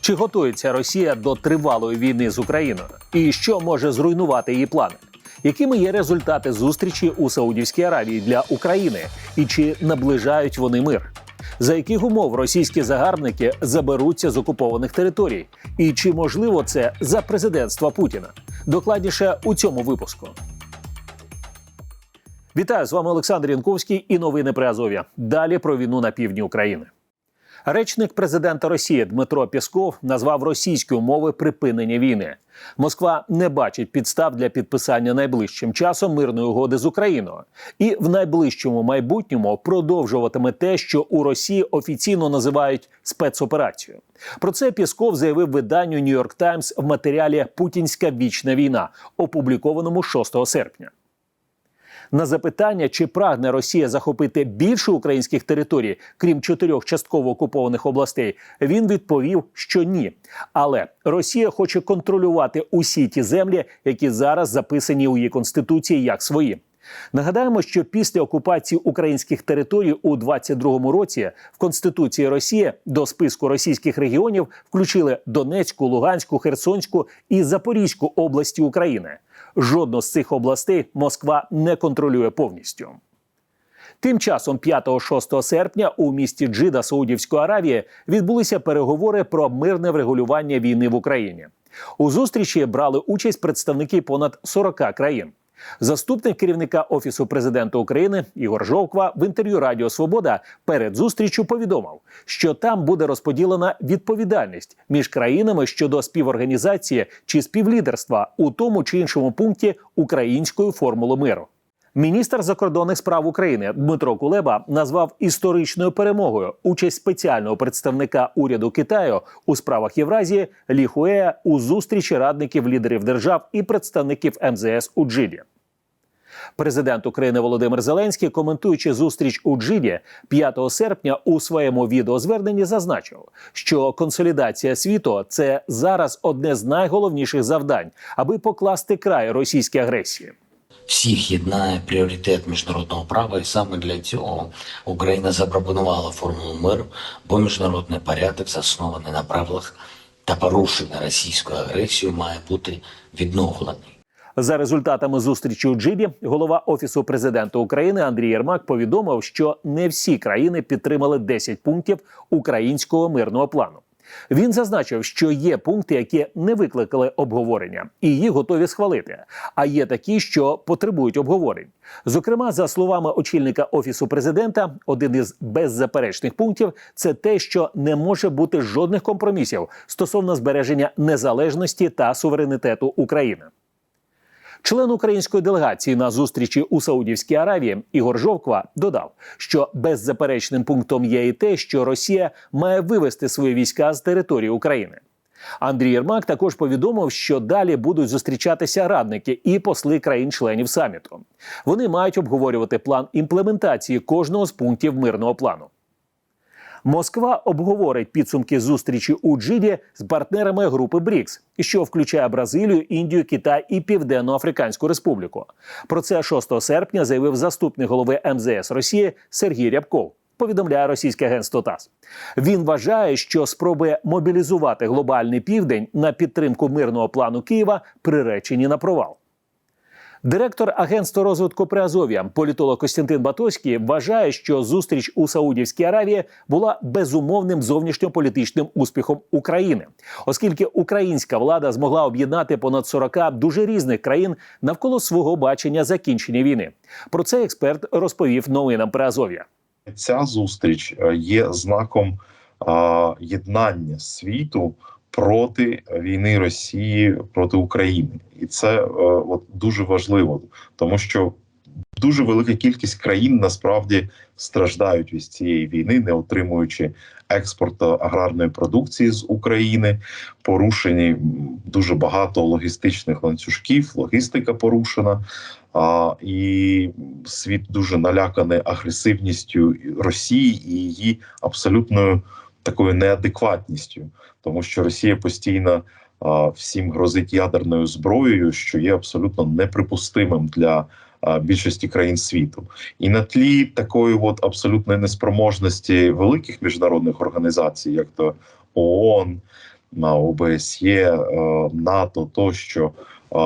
Чи готується Росія до тривалої війни з Україною? І що може зруйнувати її плани? Якими є результати зустрічі у Саудівській Аравії для України? І чи наближають вони мир? За яких умов російські загарбники заберуться з окупованих територій? І чи можливо це за президентства Путіна? Докладніше у цьому випуску. Вітаю з вами Олександр Янковський і новини при Азов'я. Далі про війну на півдні України. Речник президента Росії Дмитро Пєсков назвав російські умови припинення війни. Москва не бачить підстав для підписання найближчим часом мирної угоди з Україною і в найближчому майбутньому продовжуватиме те, що у Росії офіційно називають спецоперацією. Про це Пєсков заявив виданню Нью-Йорк Таймс в матеріалі Путінська вічна війна, опублікованому 6 серпня. На запитання, чи прагне Росія захопити більше українських територій, крім чотирьох частково окупованих областей, він відповів, що ні. Але Росія хоче контролювати усі ті землі, які зараз записані у її конституції як свої. Нагадаємо, що після окупації українських територій у 22-му році в конституції Росії до списку російських регіонів включили Донецьку, Луганську, Херсонську і Запорізьку області України. Жодну з цих областей Москва не контролює повністю. Тим часом, 5-6 серпня, у місті Джида Саудівської Аравії відбулися переговори про мирне врегулювання війни в Україні. У зустрічі брали участь представники понад 40 країн. Заступник керівника офісу президента України Ігор Жовква в інтерв'ю Радіо Свобода перед зустрічю повідомив, що там буде розподілена відповідальність між країнами щодо співорганізації чи співлідерства у тому чи іншому пункті української формули миру. Міністр закордонних справ України Дмитро Кулеба назвав історичною перемогою участь спеціального представника уряду Китаю у справах Євразії Лі Хуея у зустрічі радників лідерів держав і представників МЗС у Джилі. Президент України Володимир Зеленський, коментуючи зустріч у Джиді 5 серпня, у своєму відеозверненні зазначив, що консолідація світу це зараз одне з найголовніших завдань, аби покласти край російській агресії. Всіх єднає пріоритет міжнародного права, і саме для цього Україна запропонувала формулу миру, бо міжнародний порядок, заснований на правилах та порушений російською агресією, має бути відновлений. За результатами зустрічі у Джиді, голова офісу президента України Андрій Єрмак повідомив, що не всі країни підтримали 10 пунктів українського мирного плану. Він зазначив, що є пункти, які не викликали обговорення, і їх готові схвалити. А є такі, що потребують обговорень. Зокрема, за словами очільника офісу президента, один із беззаперечних пунктів це те, що не може бути жодних компромісів стосовно збереження незалежності та суверенітету України. Член української делегації на зустрічі у Саудівській Аравії Ігор Жовква додав, що беззаперечним пунктом є і те, що Росія має вивести свої війська з території України. Андрій Єрмак також повідомив, що далі будуть зустрічатися радники і посли країн-членів саміту. Вони мають обговорювати план імплементації кожного з пунктів мирного плану. Москва обговорить підсумки зустрічі у Джиді з партнерами групи БРІКС, що включає Бразилію, Індію, Китай і Південно-Африканську Республіку. Про це 6 серпня заявив заступник голови МЗС Росії Сергій Рябков. Повідомляє російське агентство ТАСС. Він вважає, що спроби мобілізувати глобальний південь на підтримку мирного плану Києва приречені на провал. Директор Агентства розвитку Приазов'я, політолог Костянтин Батоський, вважає, що зустріч у Саудівській Аравії була безумовним зовнішньополітичним успіхом України, оскільки українська влада змогла об'єднати понад 40 дуже різних країн навколо свого бачення закінчення війни. Про це експерт розповів новинам Приазов'я. Ця зустріч е, є знаком єднання світу проти війни Росії проти України, і це е, от дуже важливо, тому що дуже велика кількість країн насправді страждають від цієї війни, не отримуючи експорту аграрної продукції з України. Порушені дуже багато логістичних ланцюжків, логістика порушена. А, І світ дуже наляканий агресивністю Росії і її абсолютною такою неадекватністю, тому що Росія постійно а, всім грозить ядерною зброєю, що є абсолютно неприпустимим для а, більшості країн світу, і на тлі такої от абсолютної неспроможності великих міжнародних організацій, як то ООН. ОБСЄ, НАТО тощо.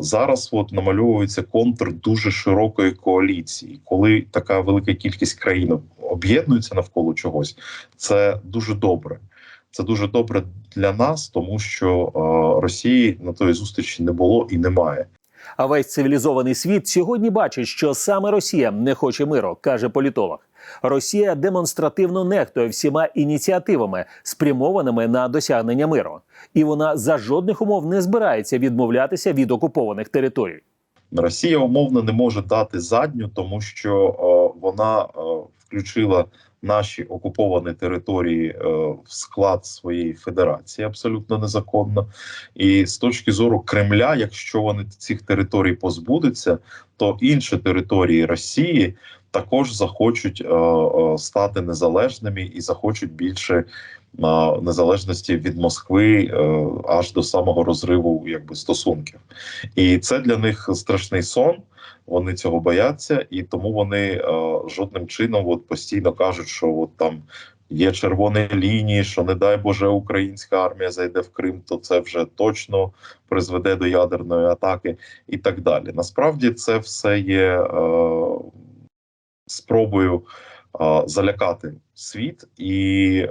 Зараз от намальовується контур дуже широкої коаліції, коли така велика кількість країн об'єднується навколо чогось. Це дуже добре. Це дуже добре для нас, тому що Росії на тої зустрічі не було і немає. А весь цивілізований світ сьогодні бачить, що саме Росія не хоче миру, каже політолог. Росія демонстративно нехтує всіма ініціативами, спрямованими на досягнення миру, і вона за жодних умов не збирається відмовлятися від окупованих територій. Росія умовно не може дати задню, тому що е, вона е, включила наші окуповані території е, в склад своєї федерації абсолютно незаконно. І з точки зору Кремля, якщо вони цих територій позбудуться, то інші території Росії також захочуть е, е, стати незалежними і захочуть більше е, незалежності від Москви е, аж до самого розриву якби стосунків. І це для них страшний сон. Вони цього бояться, і тому вони е, жодним чином от постійно кажуть, що от там є червоні лінії, що не дай Боже українська армія зайде в Крим, то це вже точно призведе до ядерної атаки і так далі. Насправді це все є е, спробою е, залякати світ і е,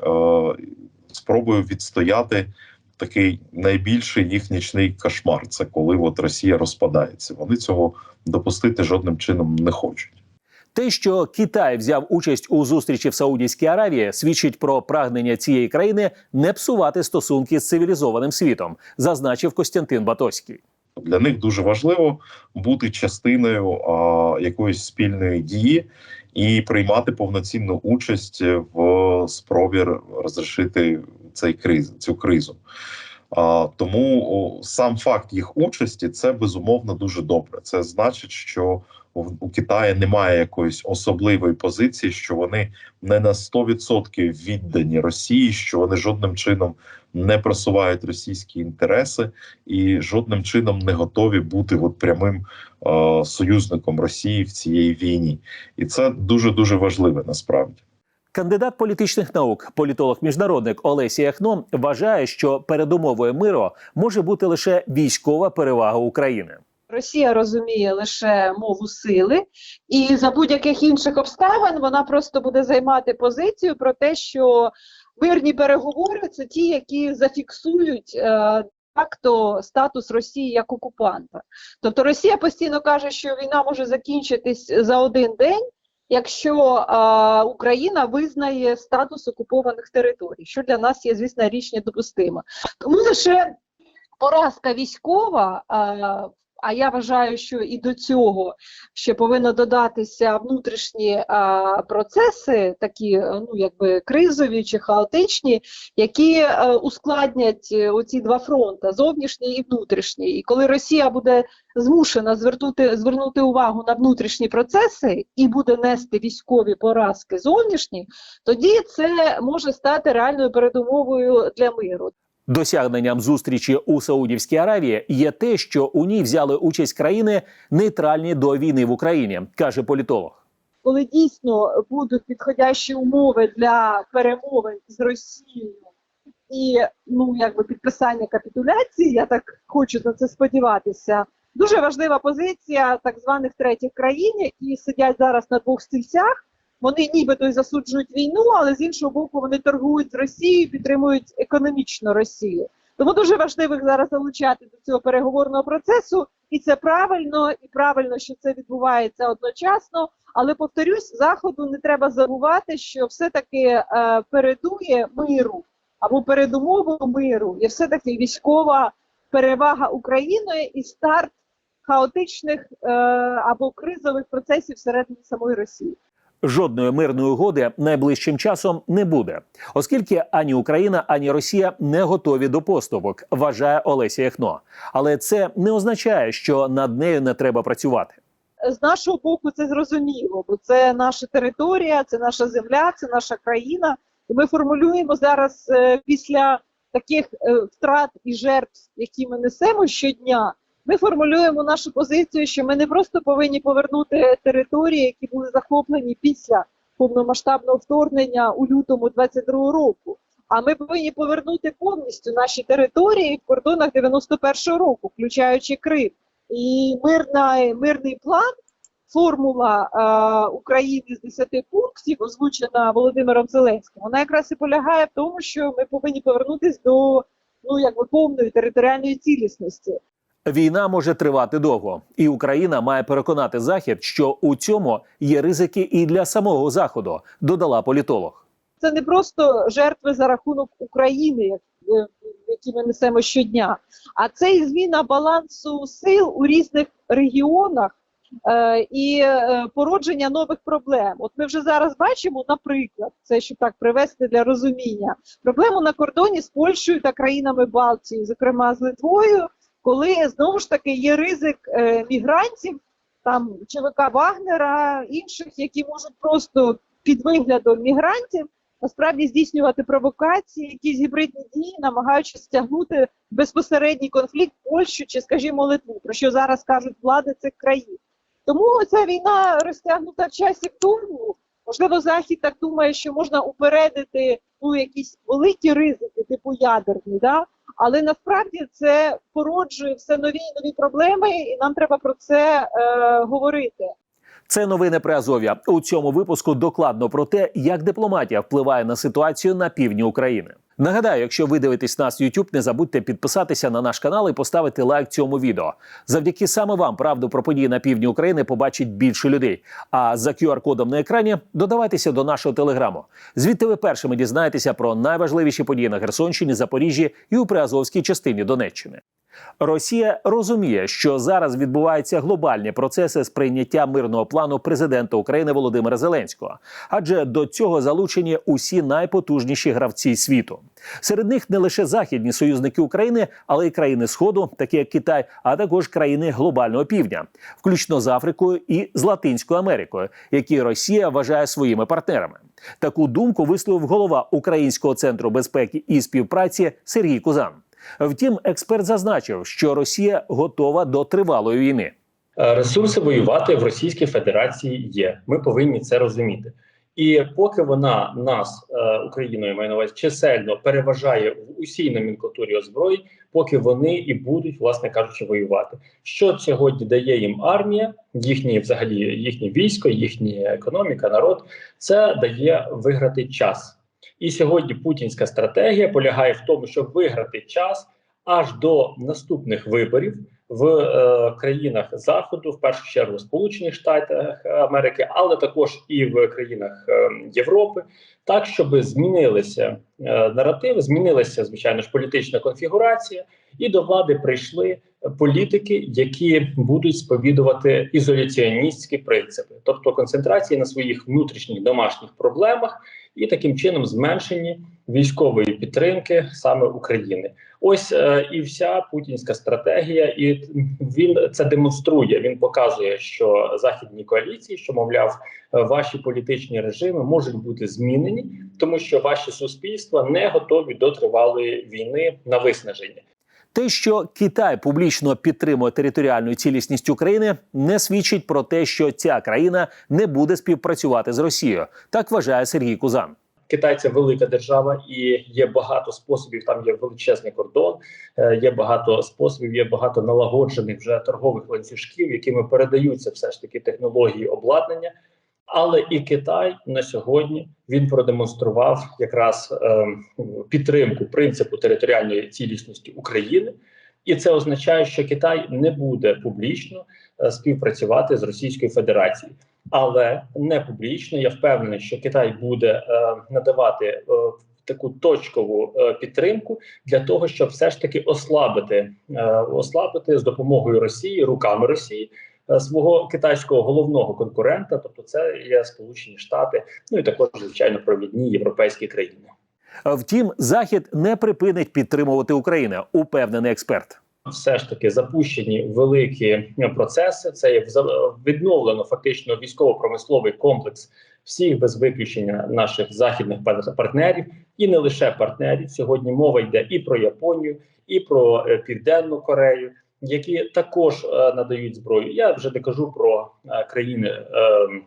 спробою відстояти такий найбільший їх нічний кошмар. Це коли от Росія розпадається. Вони цього допустити жодним чином не хочуть. Те, що Китай взяв участь у зустрічі в Саудівській Аравії, свідчить про прагнення цієї країни не псувати стосунки з цивілізованим світом, зазначив Костянтин Батоський. Для них дуже важливо бути частиною а, якоїсь спільної дії і приймати повноцінну участь в спробі розрішити цей криз, цю кризу. А, тому сам факт їх участі це безумовно дуже добре. Це значить, що у Китаї немає якоїсь особливої позиції, що вони не на 100% віддані Росії, що вони жодним чином не просувають російські інтереси і жодним чином не готові бути от прямим е, союзником Росії в цій війні, і це дуже дуже важливе насправді. Кандидат політичних наук, політолог-міжнародник Олесі Яхно вважає, що передумовою миру може бути лише військова перевага України. Росія розуміє лише мову сили, і за будь-яких інших обставин вона просто буде займати позицію про те, що мирні переговори це ті, які зафіксують е, факто статус Росії як окупанта. Тобто Росія постійно каже, що війна може закінчитись за один день. Якщо е, Україна визнає статус окупованих територій, що для нас є, звісно, річ недопустима. Тому лише поразка військова, е, а я вважаю, що і до цього ще повинно додатися внутрішні а, процеси, такі е, ну якби кризові чи хаотичні, які е, ускладнять е, оці два фронти зовнішній і внутрішній. І коли Росія буде змушена звернути звернути увагу на внутрішні процеси і буде нести військові поразки зовнішні, тоді це може стати реальною передумовою для миру. Досягненням зустрічі у Саудівській Аравії є те, що у ній взяли участь країни нейтральні до війни в Україні, каже політолог. коли дійсно будуть підходящі умови для перемовин з Росією і ну якби підписання капітуляції, я так хочу на це сподіватися. Дуже важлива позиція так званих третіх країн, які сидять зараз на двох стільцях. Вони нібито засуджують війну, але з іншого боку вони торгують з Росією, підтримують економічно Росію. Тому дуже важливо зараз залучати до цього переговорного процесу, і це правильно, і правильно, що це відбувається одночасно. Але повторюсь, заходу не треба забувати, що все-таки е, передує миру або передумовою миру є все-таки військова перевага України і старт хаотичних е, або кризових процесів всередині самої Росії. Жодної мирної угоди найближчим часом не буде, оскільки ані Україна, ані Росія не готові до поступок, вважає Олеся Яхно. Але це не означає, що над нею не треба працювати. з нашого боку це зрозуміло, бо це наша територія, це наша земля, це наша країна. І ми формулюємо зараз е, після таких е, втрат і жертв, які ми несемо щодня. Ми формулюємо нашу позицію, що ми не просто повинні повернути території, які були захоплені після повномасштабного вторгнення у лютому 22 року. А ми повинні повернути повністю наші території в кордонах 91-го року, включаючи Крим. І мирна, мирний план, формула е, України з 10 пунктів, озвучена Володимиром Зеленським, вона якраз і полягає в тому, що ми повинні повернутися до ну якби повної територіальної цілісності. Війна може тривати довго, і Україна має переконати Захід, що у цьому є ризики і для самого заходу, додала політолог. Це не просто жертви за рахунок України, е, які ми несемо щодня, а це і зміна балансу сил у різних регіонах е, і е, породження нових проблем. От ми вже зараз бачимо, наприклад, це щоб так привести для розуміння, проблему на кордоні з Польщею та країнами Балтії, зокрема з Литвою, коли знову ж таки є ризик е, мігрантів, там ЧВК Вагнера, інших, які можуть просто під виглядом мігрантів насправді здійснювати провокації, якісь гібридні дії, намагаючись стягнути безпосередній конфлікт Польщу чи, скажімо, Литву, про що зараз кажуть влади цих країн. Тому ця війна розтягнута в часі тому. Можливо, Захід так думає, що можна упередити ну, якісь великі ризики, типу ядерні, да? Але насправді це породжує все нові і нові проблеми, і нам треба про це е, говорити. Це новини при Азов'я. У цьому випуску докладно про те, як дипломатія впливає на ситуацію на півдні України. Нагадаю, якщо ви дивитесь нас в YouTube, не забудьте підписатися на наш канал і поставити лайк цьому відео. Завдяки саме вам правду про події на півдні України побачить більше людей. А за QR-кодом на екрані додавайтеся до нашого телеграму. Звідти ви першими дізнаєтеся про найважливіші події на Херсонщині, Запоріжжі і у приазовській частині Донеччини. Росія розуміє, що зараз відбуваються глобальні процеси сприйняття мирного плану президента України Володимира Зеленського, адже до цього залучені усі найпотужніші гравці світу. Серед них не лише західні союзники України, але й країни Сходу, такі як Китай, а також країни глобального півдня, включно з Африкою і з Латинською Америкою, які Росія вважає своїми партнерами. Таку думку висловив голова Українського центру безпеки і співпраці Сергій Кузан. Втім, експерт зазначив, що Росія готова до тривалої війни. Е, Ресурси воювати в Російській Федерації є. Ми повинні це розуміти. І поки вона нас, е, Україною маю на увазі, чисельно переважає в усій номенклатурі озброєнь, поки вони і будуть, власне кажучи, воювати. Що сьогодні дає їм армія, їхні взагалі їхнє військо, їхня економіка, народ, це дає виграти час. І сьогодні путінська стратегія полягає в тому, щоб виграти час аж до наступних виборів в е, країнах Заходу, в першу чергу Сполучених Штатах Америки, але також і в країнах е, Європи, так щоб змінилися е, наративи, змінилася звичайно ж політична конфігурація, і до влади прийшли політики, які будуть сповідувати ізоляціоністські принципи, тобто концентрації на своїх внутрішніх домашніх проблемах, і таким чином зменшенні військової підтримки саме України. Ось е, і вся путінська стратегія, і він це демонструє. Він показує, що західні коаліції, що мовляв, е, ваші політичні режими можуть бути змінені, тому що ваші суспільства не готові до тривалої війни на виснаження. Те, що Китай публічно підтримує територіальну цілісність України, не свідчить про те, що ця країна не буде співпрацювати з Росією. Так вважає Сергій Кузан. Китай це велика держава, і є багато способів. Там є величезний кордон, е, є багато способів, є багато налагоджених вже торгових ланцюжків, якими передаються все ж таки технології обладнання. Але і Китай на сьогодні він продемонстрував якраз е, підтримку принципу територіальної цілісності України, і це означає, що Китай не буде публічно е, співпрацювати з Російською Федерацією, але не публічно. Я впевнений, що Китай буде е, надавати е, таку точкову е, підтримку для того, щоб все ж таки ослабити, е, ослабити з допомогою Росії руками Росії свого китайського головного конкурента, тобто це є Сполучені Штати, ну і також звичайно провідні європейські країни. Втім, Захід не припинить підтримувати Україну, упевнений експерт. Все ж таки запущені великі е, процеси. Це є відновлено фактично військово-промисловий комплекс всіх без виключення наших західних пар- партнерів, і не лише партнерів. Сьогодні мова йде і про Японію, і про е, Південну Корею, які також е, надають зброю. Я вже не кажу про е, країни е,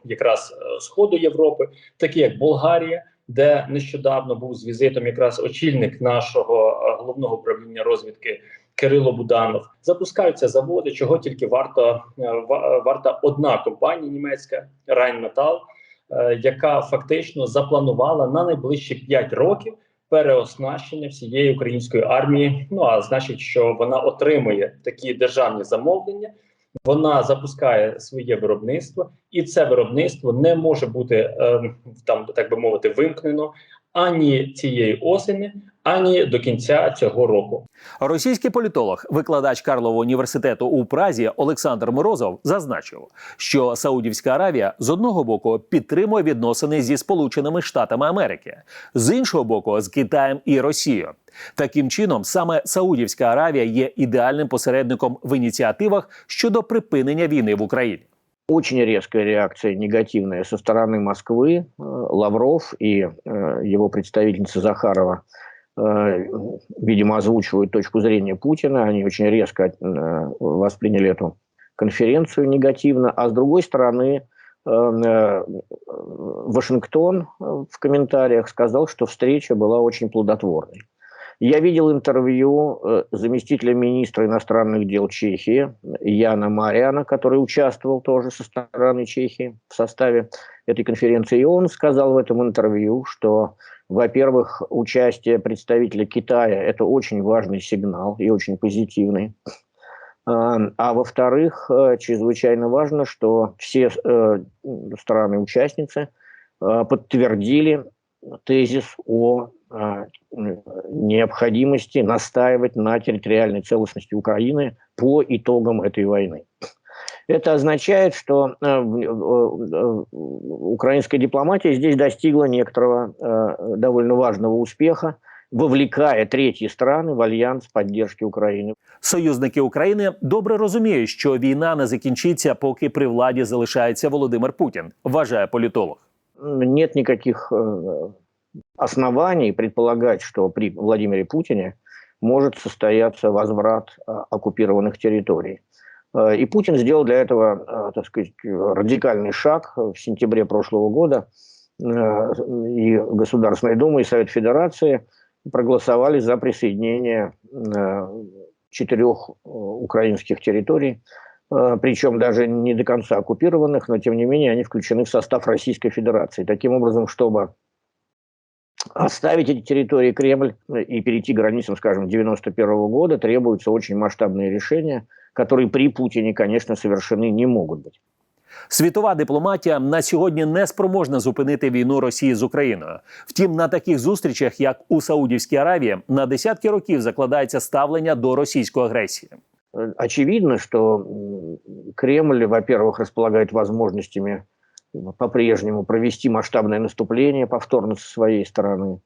якраз сходу Європи, такі як Болгарія. де нещодавно був з візитом якраз очільник нашого головного управління розвідки Кирило Буданов. Запускаються заводи, чого тільки варто варта одна компанія німецька Rheinmetall, яка фактично запланувала на найближчі 5 років переоснащення всієї української армії. Ну а значить, що вона отримує такі державні замовлення. Вона запускає своє виробництво, і це виробництво не може бути е, там, так би мовити, вимкнено ані цієї осені, ані до кінця цього року. Російський політолог, викладач Карлового університету у Празі Олександр Морозов зазначив, що Саудівська Аравія з одного боку підтримує відносини зі Сполученими Штатами Америки, з іншого боку, з Китаєм і Росією. Таким чином, саме Саудівська Аравія є ідеальним посередником в ініціативах щодо припинення війни в Україні. Очень резкая реакция негативная со стороны Москвы. Э, Лавров и э, его представительница Захарова, э, видимо, озвучивают точку зрения Путина. Они очень резко э, восприняли эту конференцию негативно. А с другой стороны, э, э, Вашингтон э, в комментариях сказал, что встреча была очень плодотворной. Я видел интервью э, заместителя министра иностранных дел Чехии Яна Мариана, который участвовал тоже со стороны Чехии в составе этой конференции. И он сказал в этом интервью, что, во-первых, участие представителя Китая – это очень важный сигнал и очень позитивный. А а во-вторых, э, чрезвычайно важно, что все э, страны-участницы подтвердили тезис о необходимости настаивать на территориальной целостности Украины по итогам этой войны. Это означает, что э, в- э, э, украинская дипломатия здесь достигла некоторого э, довольно важного успеха, вовлекая третьи страны в альянс поддержки Украины. Союзники України добре розуміють, що війна не закінчиться, поки при владі залишається Володимир Путін, вважає політолог. нет никаких э, оснований предполагать, что при Владимире Путине может состояться возврат э, оккупированных территорий. Э, И Путин сделал для этого, э, так сказать, радикальный шаг в сентябре прошлого года. Э, И Государственная Дума, и Совет Федерации проголосовали за присоединение четырех украинских территорий причем даже не до конца оккупированных, но тем не менее они включены в состав Российской Федерации. Таким образом, чтобы оставить эти территории Кремль э, и перейти к границам, скажем, 91 года, требуются очень масштабные решения, которые при Путине, конечно, совершены не могут быть. Світова дипломатія на сьогодні не спроможна зупинити війну Росії з Україною. Втім, на таких зустрічах, як у Саудівській Аравії, на десятки років закладається ставлення до російської агресії. Э, Очевидно, что м, Кремль, во-первых, располагает возможностями по-прежнему провести масштабное наступление повторно со своей стороны.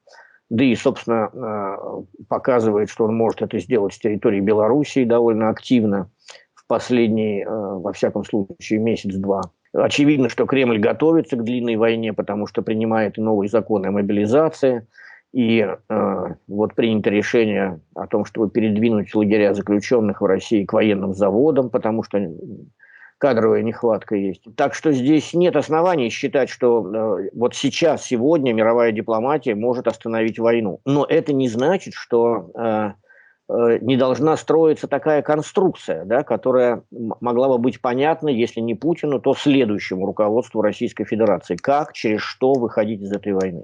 Да и, собственно, э, показывает, что он может это сделать с территории Белоруссии довольно активно в последний, э, во всяком случае, месяц-два. Очевидно, что Кремль готовится к длинной войне, потому что принимает новые законы о мобилизации. И э, вот принято решение о том, чтобы передвинуть лагеря заключенных в России к военным заводам, потому что кадровая нехватка есть. Так что здесь нет оснований считать, что э, вот сейчас, сегодня мировая дипломатия может остановить войну. Но это не значит, что э, э, не должна строиться такая конструкция, да, которая могла бы быть понятна, если не Путину, то следующему руководству Российской Федерации. Как, через что выходить из этой войны.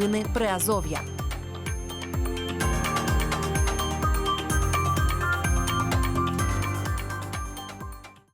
Новини Приазов'я.